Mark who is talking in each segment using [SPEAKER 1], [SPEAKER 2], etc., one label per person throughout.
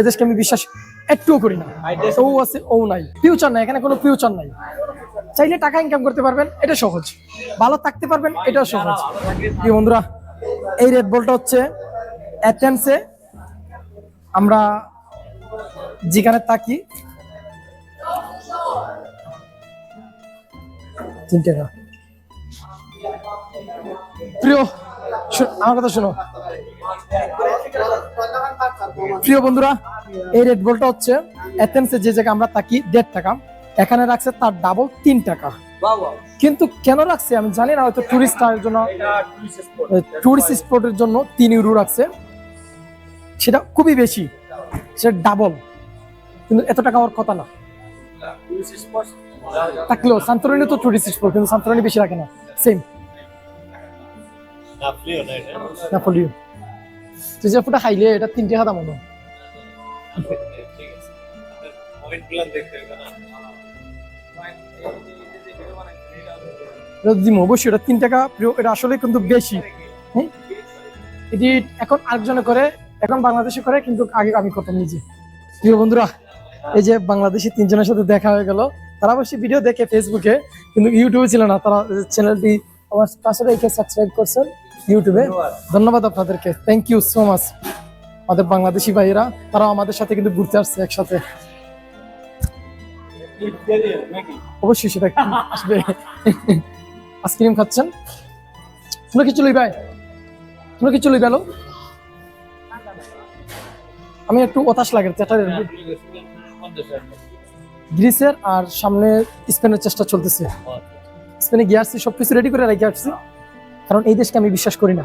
[SPEAKER 1] এদেশকে আমি বিশ্বাস একটুও করি না। ও আছে ও নাই। ফিউচার নাই এখানে কোনো ফিউচার নাই। চাইলে টাকা ইনকাম করতে পারবেন এটা সহজ। ভালো থাকতে পারবেন এটাও সহজ। কি বন্ধুরা এই রেড বলটা হচ্ছে অ্যাথেন্সে আমরা যেখানে থাকি তিন টাকা প্রিয় আমার কথা শোনো। প্রিয় বন্ধুরা এই রেড বলটা হচ্ছে এথেন্সে যে জায়গায় আমরা থাকি দেড় টাকা। এখানে রাখছে তার ডাবল তিন টাকা। কিন্তু কেন রাখছে আমি জানি না হয়তো টুরিস্টের জন্য টুরিস্ট স্পটের জন্য তিন ইউরো রাখছে। সেটা খুবই বেশি সেটা ডাবল কিন্তু এত টাকা হওয়ার কথা না। থাকলেও সান্তরণী তো টুরিস্ট স্পট কিন্তু সান্তরণী বেশি রাখে না। সেম নাপোলিও তুই ফুটা খাইলে এটা তিনটে খাতা মনে অবশ্যই, এটা তিন টাকা এটা আসলে কিন্তু বেশি। হ্যাঁ? এটি এখন আরেকজনে করে, এখন বাংলাদেশে করে, কিন্তু আগে আমি করতাম নিজে। প্রিয় বন্ধুরা, এই যে বাংলাদেশি তিনজনের সাথে দেখা হয়ে গেল, তারা অবশ্যই ভিডিও দেখে ফেসবুকে কিন্তু ইউটিউবে ছিল না, তারা চ্যানেলটি আমার পাশে রেখে সাবস্ক্রাইব করছেন। ইউটিউবে। ধন্যবাদ আপনাদেরকে। থ্যাংক ইউ সো মাচ আমাদের বাংলাদেশি ভাইয়েরা তারা আমাদের সাথে কিন্তু ঘুরতে আসছে একসাথে। অবশ্যই সেটা আসবে। আইসক্রিম খাচ্ছেন? তোমরা কিছু লই ভাই? তোমরা কিছু লই গেল আমি একটু হতাশ লাগে গ্রিসের আর সামনে স্পেনের চেষ্টা চলতেছে। স্পেনে গিয়ে আসছি, সবকিছু রেডি করে রেখে আসছি। কারণ এই দেশকে আমি বিশ্বাস করি না।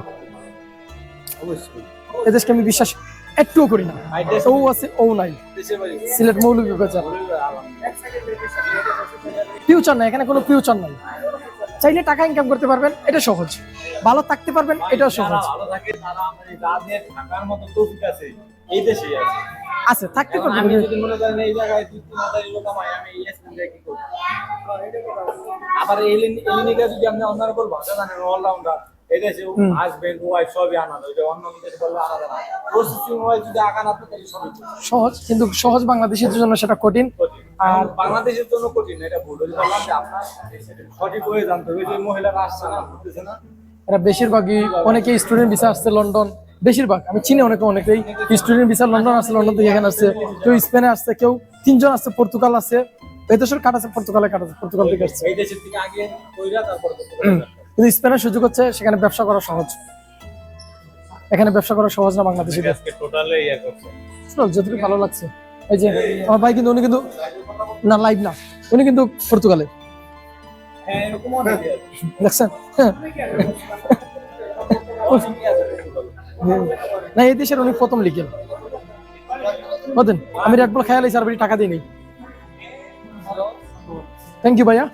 [SPEAKER 1] এই দেশকে আমি বিশ্বাস একটুও করি না। ও আছে ও নাই। সিলেট মৌলিক ফিউচার নাই এখানে কোনো ফিউচার নাই। চাইলে টাকা ইনকাম করতে পারবেন এটা সহজ। ভালো থাকতে পারবেন এটাও সহজ।
[SPEAKER 2] এই দেশেই আছে।
[SPEAKER 1] আছে থাকতে
[SPEAKER 2] আমি
[SPEAKER 1] পারবেন।
[SPEAKER 2] যদি মনে করেন এই জায়গায় দুই তিন হাজার লোক কামাই আমি এই স্কুল দিয়ে কি করব? আবার এলিন এলিনিকা যদি আপনি অনারেবল ভাষা জানেন অলরাউন্ডার এই দেশে হাজবেন্ড ওয়াইফ সবই আনানো অন্য দেশে বললে আলাদা না। প্রসেসিং ওয়াইজ যদি আগান আপনি তাহলে সবই
[SPEAKER 1] সহজ কিন্তু সহজ বাংলাদেশের জন্য সেটা কঠিন।
[SPEAKER 2] আর বাংলাদেশের জন্য কঠিন এটা যে আপনার সঠিক হয়ে জানতে হবে যে মহিলারা আসছে না বুঝতেছে না।
[SPEAKER 1] এরা বেশিরভাগই অনেকে স্টুডেন্ট ভিসা আসছে লন্ডন বেশিরভাগ আমি চিনি অনেকে অনেকেই স্টুডেন্ট ভিসা লন্ডন আসছে লন্ডন থেকে এখানে আসছে কেউ স্পেনে আসছে কেউ তিনজন আসছে পর্তুগাল আছে এই দেশের কাটাছে পর্তুগালে কাটাছে পর্তুগাল থেকে আসছে।
[SPEAKER 2] এই দেশের থেকে আগে কইরা তারপর
[SPEAKER 1] কিন্তু স্পেনের সুযোগ হচ্ছে সেখানে ব্যবসা করা সহজ। এখানে ব্যবসা করা সহজ না বাংলাদেশে
[SPEAKER 2] টোটালে ইয়ে
[SPEAKER 1] যতটুকু ভালো লাগছে। যে, আমার ভাই কিন্তু উনি কিন্তু, না লাইভ না। উনি কিন্তু পর্তুগালে। দেখছেন? হ্যাঁ। না, এই দেশের উনি প্রথম লিখেন বলেন, আমি রেড বল খেয়াল বেশি টাকা দিই নেই। থ্যাংক ইউ ভাইয়া।